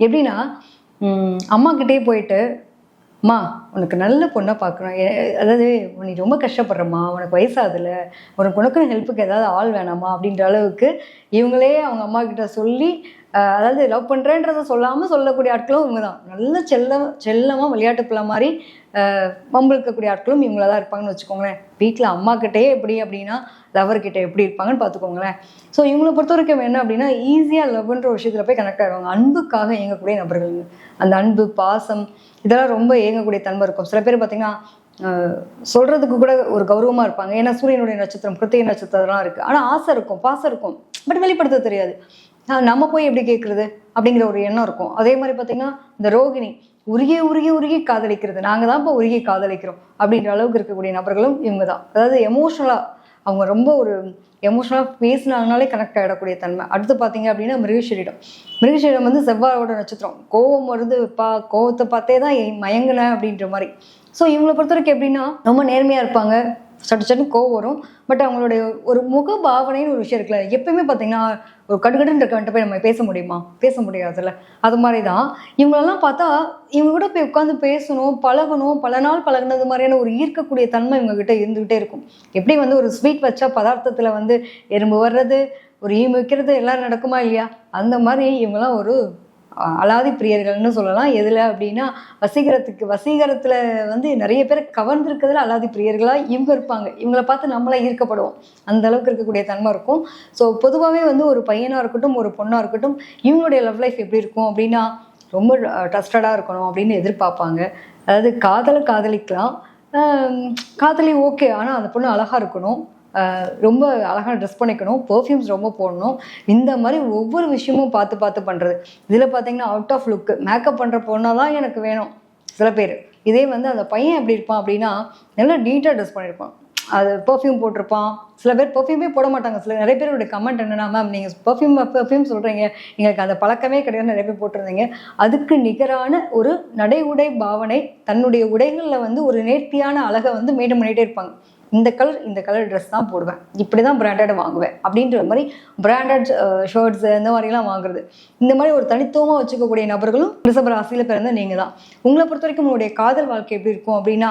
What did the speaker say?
எப்படின்னா அம்மா கிட்டே போயிட்டு அம்மா உனக்கு நல்ல பொண்ணை பார்க்கணும் அதாவது நீ ரொம்ப கஷ்டப்படுறம்மா. உனக்கு வயசாகுதுல. உனக்கு உனக்கும் ஹெல்ப்புக்கு ஏதாவது ஆள் வேணாமா? அப்படின்ற அளவுக்கு இவங்களே அவங்க அம்மா கிட்ட சொல்லி அதாவது லவ் பண்ணுறேன்றத சொல்லாமல் சொல்லக்கூடிய ஆட்களும் இவங்க தான் நல்ல செல்ல செல்லமாக விளையாட்டு பிள்ளை மாதிரி அஹ், ஆட்களும் இவங்கள தான் இருப்பாங்கன்னு வச்சுக்கோங்களேன். வீட்டில் அம்மா எப்படி அப்படின்னா லவர்கிட்ட எப்படி இருப்பாங்கன்னு பார்த்துக்கோங்களேன். ஸோ இவங்களை பொறுத்த வரைக்கும் என்ன அப்படின்னா ஈஸியாக லவ்ன்ற ஒரு விஷயத்தில் போய் கனெக்ட் ஆகிடுவாங்க அன்புக்காக இயங்கக்கூடிய நபர்கள். அந்த அன்பு பாசம் இதெல்லாம் ரொம்ப இயங்கக்கூடிய தன்மை இருக்கும். சில பேர் பார்த்தீங்கன்னா சொல்கிறதுக்கு சொல்றதுக்கு கூட ஒரு கௌரவமா இருப்பாங்க. ஏன்னா சூரியனுடைய நட்சத்திரம் கிருத்திகை நட்சத்திரம்லாம் இருக்கு. ஆனால் ஆசை இருக்கும் பாசம் இருக்கும். பட் வெளிப்படுத்த தெரியாது. நம்ம போய் எப்படி கேட்குறது அப்படிங்கிற ஒரு எண்ணம் இருக்கும். அதே மாதிரி பார்த்திங்கன்னா இந்த ரோகிணி உருகி உருகி உருகி காதலிக்கிறது. நாங்கள் தான் இப்போ உருகி காதலிக்கிறோம். அப்படின்ற அளவுக்கு இருக்கக்கூடிய நபர்களும் இவங்க தான். அதாவது எமோஷனலாக அவங்க ரொம்ப ஒரு எமோஷனலாக பேசினாங்கனாலே கனெக்ட் ஆகிடக்கூடிய தன்மை. அடுத்து பார்த்தீங்க அப்படின்னா மிருகசரீரம் மிருகசரீரம் வந்து செவ்வாயோட நட்சத்திரம். கோவம் வருது பா கோவத்தை பார்த்தே தான் மயங்கினேன் அப்படின்ற மாதிரி. ஸோ இவங்களை பொறுத்த வரைக்கும் எப்படின்னா ரொம்ப நேர்மையாக இருப்பாங்க. சட்டு சட்டுன்னு கோவம் வரும். பட் அவங்களுடைய ஒரு முக பாவனைன்னு ஒரு விஷயம் இருக்குல்ல எப்பயுமே பார்த்தீங்கன்னா ஒரு கடுகடுன்னு இருக்கவன்ட்ட போய் நம்ம பேச முடியுமா? பேச முடியாதுல்ல. அது மாதிரி தான் இவங்களெல்லாம் பார்த்தா இவங்க கூட போய் உட்காந்து பேசணும் பழகணும் பல நாள் பழகுனது மாதிரியான ஒரு ஈர்க்கக்கூடிய தன்மை இவங்க கிட்ட இருந்துகிட்டே இருக்கும். எப்படி வந்து ஒரு ஸ்வீட் வச்சா பதார்த்தத்தில் வந்து எறும்பு வர்றது ஒரு ஈ வைக்கிறது எல்லாம் நடக்குமா இல்லையா? அந்த மாதிரி இவங்கெல்லாம் ஒரு அலாதி பிரியர்கள்னு சொல்லலாம். எதில் அப்படின்னா வசீகரத்துக்கு வசீகரத்தில் வந்து நிறைய பேர் கவர்ந்துருக்கிறதுல அலாதி பிரியர்களாக இவங்க இருப்பாங்க. இவங்கள பார்த்து நம்மளே ஈர்க்கப்படுவோம். அந்த அளவுக்கு இருக்கக்கூடிய தன்மை இருக்கும். ஸோ பொதுவாகவே வந்து ஒரு பையனாக இருக்கட்டும் ஒரு பொண்ணாக இருக்கட்டும் இவங்களுடைய லவ் லைஃப் எப்படி இருக்கும் அப்படின்னா ரொம்ப ட்ரஸ்டடாக இருக்கணும் அப்படின்னு எதிர்பார்ப்பாங்க. அதாவது காதலை காதலிக்கலாம். காதலி ஓகே ஆனால் அந்த பொண்ணு அழகாக இருக்கணும். ரொம்ப அழகாக ட்ரெஸ் பண்ணிக்கணும். பர்ஃப்யூம்ஸ் ரொம்ப போடணும். இந்த மாதிரி ஒவ்வொரு விஷயமும் பார்த்து பார்த்து பண்ணுறது இதில் பார்த்தீங்கன்னா அவுட் ஆஃப் லுக்கு மேக்கப் பண்ணுற பொண்ணாக தான் எனக்கு வேணும். சில பேர். இதே வந்து அந்த பையன் எப்படி இருப்பான் அப்படின்னா நல்லா நீட்டாக ட்ரெஸ் பண்ணியிருப்பான் அது பெர்ஃப்யூம் போட்டிருப்பான். சில பேர் பர்ஃப்யூமே போட மாட்டாங்க. சில நிறைய பேருடைய கமெண்ட் என்னன்னா மேம் நீங்கள் பர்ஃப்யூம் பர்ஃப்யூம் சொல்கிறீங்க எங்களுக்கு அந்த பழக்கமே கிடையாது. நிறைய பேர் போட்டிருந்தீங்க. அதுக்கு நிகரான ஒரு நடை உடை பாவனை தன்னுடைய உடைகளில் வந்து ஒரு நேர்த்தியான அழகை வந்து மெயின்டைன் பண்ணிகிட்டே இருப்பாங்க. இந்த கலர் இந்த கலர் ட்ரெஸ் தான் போடுவேன். இப்படி தான் பிராண்டட் வாங்குவேன். அப்படின்ற மாதிரி பிராண்டட் ஷர்ட்ஸ் இந்த மாதிரிலாம் வாங்குறது. இந்த மாதிரி ஒரு தனித்துவமாக வச்சுக்கக்கூடிய நபர்களும் ரிசபராசியில் பிறந்த நீங்கள் தான் உங்களை பொறுத்த வரைக்கும் உங்களுடைய காதல் வாழ்க்கை எப்படி இருக்கும் அப்படின்னா